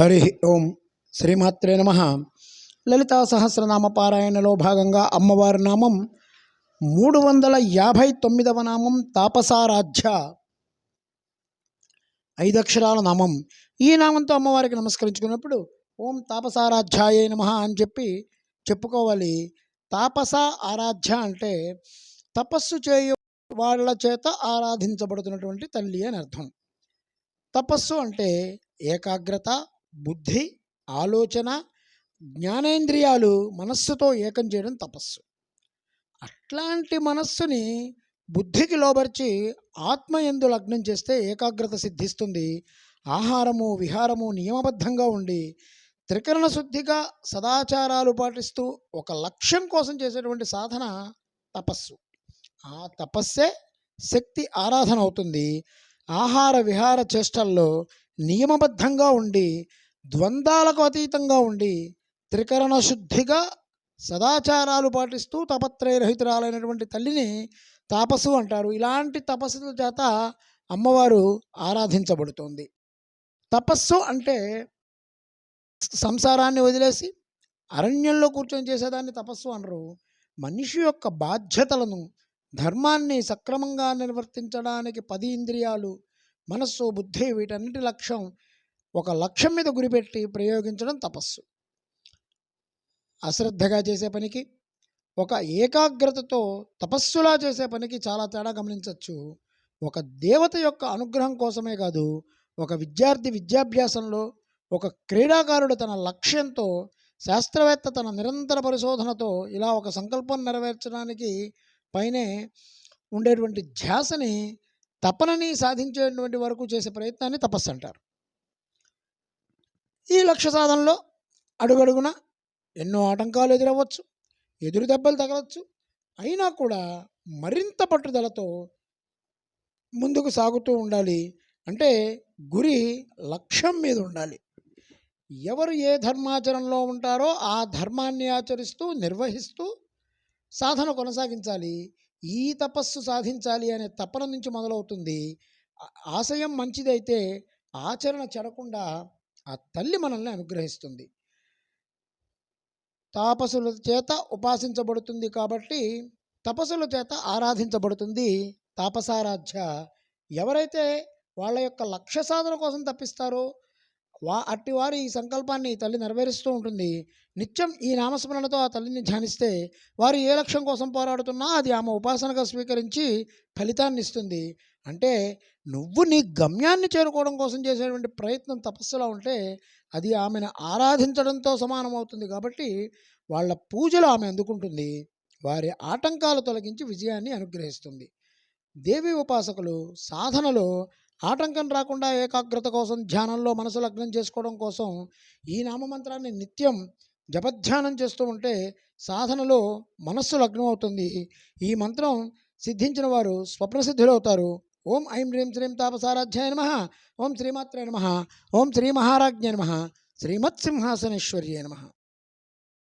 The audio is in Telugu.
హరి ఓం శ్రీమాత్రే నమ. లలితా సహస్రనామ పారాయణలో భాగంగా అమ్మవారి నామం మూడు వందల యాభై తొమ్మిదవ నామం తాపసారాధ్య ఐదక్షరాల నామం. ఈ నామంతో అమ్మవారికి నమస్కరించుకున్నప్పుడు ఓం తాపసారాధ్యాయ నమ అని చెప్పి చెప్పుకోవాలి. తాపస ఆరాధ్య అంటే తపస్సు చేయు వాళ్ళ చేత ఆరాధించబడుతున్నటువంటి తల్లి అని అర్థం. తపస్సు అంటే ఏకాగ్రత బుద్ధి ఆలోచన జ్ఞానేంద్రియాలు మనస్సుతో ఏకం చేయడం తపస్సు. అట్లాంటి మనస్సుని బుద్ధికి లోబర్చి ఆత్మ ఎందు లగ్నం చేస్తే ఏకాగ్రత సిద్ధిస్తుంది. ఆహారము విహారము నియమబద్ధంగా ఉండి త్రికరణ శుద్ధిగా సదాచారాలు పాటిస్తూ ఒక లక్ష్యం కోసం చేసేటువంటి సాధన తపస్సు. ఆ తపస్సే శక్తి ఆరాధన అవుతుంది. ఆహార విహార చేష్టల్లో నియమబద్ధంగా ఉండి ద్వంద్వాలకు అతీతంగా ఉండి త్రికరణ శుద్ధిగా సదాచారాలు పాటిస్తూ తపత్రయరహితురాలైనటువంటి తల్లిని తాపసు అంటారు. ఇలాంటి తపస్సుల చేత అమ్మవారు ఆరాధించబడుతోంది. తపస్సు అంటే సంసారాన్ని వదిలేసి అరణ్యంలో కూర్చొని చేసేదాన్ని తపస్సు అనరు. మనిషి యొక్క బాధ్యతలను ధర్మాన్ని సక్రమంగా నిర్వర్తించడానికి పది ఇంద్రియాలు మనస్సు బుద్ధి వీటన్నిటి లక్ష్యం ఒక లక్ష్యం మీద గురిపెట్టి ప్రయోగించడం తపస్సు. అశ్రద్ధగా చేసే పనికి ఒక ఏకాగ్రతతో తపస్సులా చేసే పనికి చాలా తేడా గమనించవచ్చు ఒక దేవత యొక్క అనుగ్రహం కోసమే కాదు ఒక విద్యార్థి విద్యాభ్యాసంలో ఒక క్రీడాకారుడు తన లక్ష్యంతో శాస్త్రవేత్త తన నిరంతర పరిశోధనతో ఇలా ఒక సంకల్పం నెరవేర్చడానికి పైనే ఉండేటువంటి ధ్యాసని తపనని సాధించేటువంటి వరకు చేసే ప్రయత్నాన్ని తపస్సు అంటారు. ఈ లక్ష్య సాధనలో అడుగడుగున ఎన్నో ఆటంకాలు ఎదురవ్వచ్చు ఎదురు దెబ్బలు తగలవచ్చు అయినా కూడా మరింత పట్టుదలతో ముందుకు సాగుతూ ఉండాలి. అంటే గురి లక్ష్యం మీద ఉండాలి. ఎవరు ఏ ధర్మాచరణలో ఉంటారో ఆ ధర్మాన్ని ఆచరిస్తూ నిర్వహిస్తూ సాధన కొనసాగించాలి. ఈ తపస్సు సాధించాలి అనే తపన నుంచి మొదలవుతుంది. ఆశయం మంచిదైతే ఆచరణ చెడకుండా ఆ తల్లి మనల్ని అనుగ్రహిస్తుంది. తాపసుల చేత ఉపాసించబడుతుంది కాబట్టి తపస్సుల చేత ఆరాధించబడుతుంది. తాపసారాధ్య ఎవరైతే వాళ్ళ యొక్క లక్ష్య సాధన కోసం తప్పిస్తారో వా అట్టి వారి ఈ సంకల్పాన్ని తల్లి నెరవేరుస్తూ ఉంటుంది. నిత్యం ఈ నామస్మరణతో ఆ తల్లిని ధ్యానిస్తే వారు ఏ లక్ష్యం కోసం పోరాడుతున్నా అది ఆమె ఉపాసనగా స్వీకరించి ఫలితాన్ని ఇస్తుంది. అంటే నువ్వు నీ గమ్యాన్ని చేరుకోవడం కోసం చేసేటువంటి ప్రయత్నం తపస్సులో ఉంటే అది ఆమెను ఆరాధించడంతో సమానమవుతుంది కాబట్టి వాళ్ళ పూజలు ఆమె అందుకుంటుంది. వారి ఆటంకాలు తొలగించి విజయాన్ని అనుగ్రహిస్తుంది. దేవి ఉపాసకులు సాధనలో ఆటంకం రాకుండా ఏకాగ్రత కోసం ధ్యానంలో మనసు లగ్నం చేసుకోవడం కోసం ఈ నామమంత్రాన్ని నిత్యం జపధ్యానం చేస్తూ ఉంటే సాధనలో మనస్సు లగ్నం అవుతుంది. ఈ మంత్రం సిద్ధించిన వారు స్వప్నసిద్ధులు అవుతారు ఓం ఐం హ్రీం శ్రీం తాపసారాధ్యాయ నమ. ఓం శ్రీమాత్రే నమ. ఓం శ్రీ మహారాజ్ఞ నమ. శ్రీమత్సింహాసనేశ్వర్యే నమ.